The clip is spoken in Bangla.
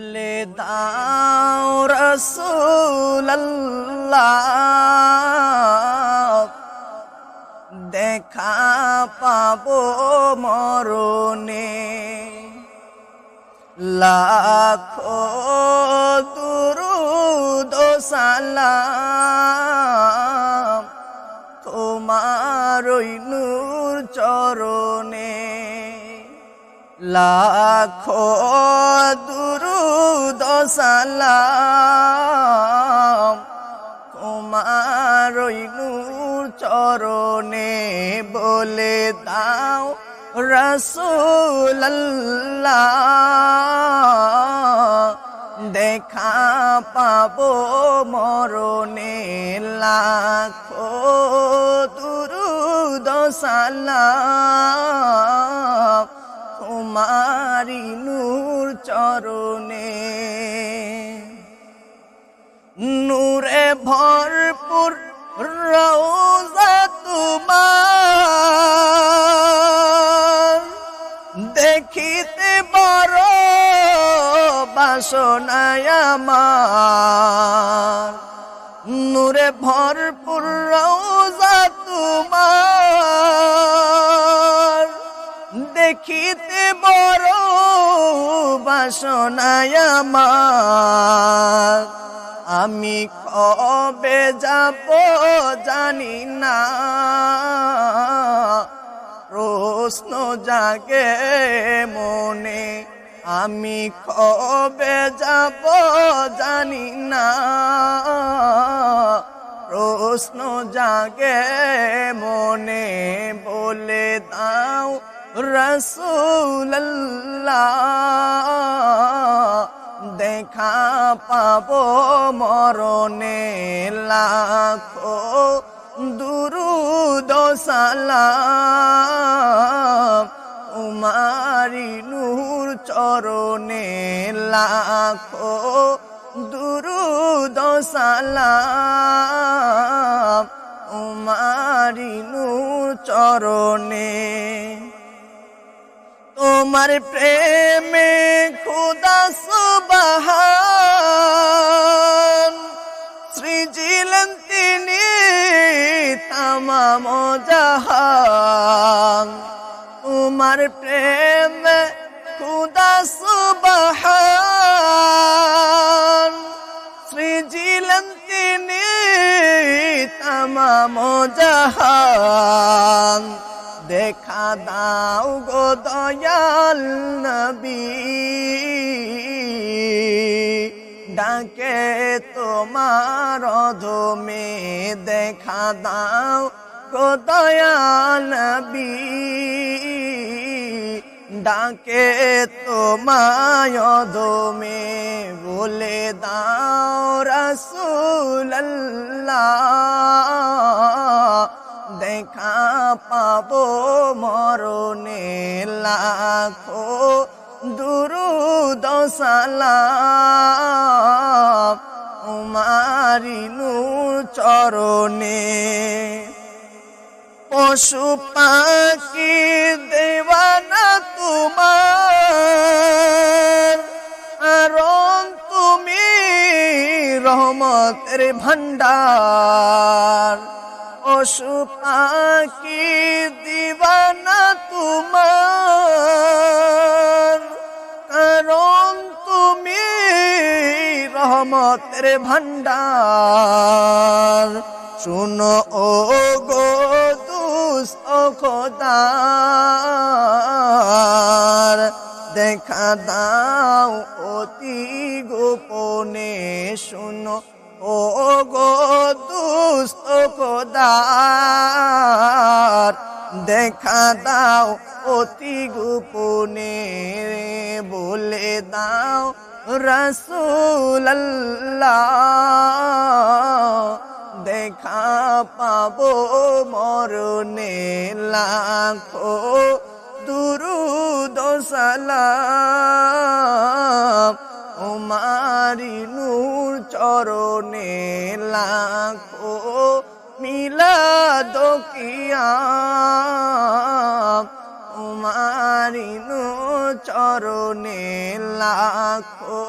বলে দাও রসুল্লাহ দেখা পাবো মরণে। লাখো দুরুদ সালাম লাখো দুরুদ সালাম। তোমার ওই নূর চরণে বলে দাও রসুল্লাহ দেখা পাবো মরণে লাখো দুরুদ সালাম। তোমারি নূর চরণে। নূরে ভরপুর রওজা তোমার। দেখিতে বড় বাসনায় নূরে ভরপুর রওজা তোমার। দেখিতে বড় বাসনায় আমার। আমি কবে যাব জানি না। প্রশ্ন জাগে মনে, আমি কবে যাব জানি না। প্রশ্ন জাগে মনে, বলে দাও রসুল্লাহ দেখা পাবো মরণে লাখো দুরুদ সালাম। উমারি নূর চরণে লাখো দুরুদ সালাম। উমারি নূর চরণে তোমার প্রেমে খুদা সুবাহান। সৃজিলেন তিনি তামাম জাহান। তোমার প্রেমে খুদা সুবাহান। সৃজিলেন তিনি তামাম জাহান। দেখা দাও গো দয়াল নবী। ডাকে তোমার ধমে দেখা দাও গো দয়াল নবী। ডাকে তোমায় ধমে বলে দাও রসুল্লাহ দেখা পাবো মরণে লাখো দুরুদ সালাম উমারি নূর চরণে। পশু পাখি দেওয়ানা তোমার আরণ তুমি রহমতের ভণ্ডার। পশু পাখি দিবানা তোমার। কারণ তুমি রহমতের ভান্ডার শুনো ও গো খোদার দেখা দাও অতি গোপনে, শুনো ও গো দুস্থ খোদার, দেখা দাও অতি গোপনে, বলে দাও রসুল্লাহ দেখা পাবো মরণে লাখো দুরুদ সালাম। উমারি কিয়া উমারি নূর চরণে লাখো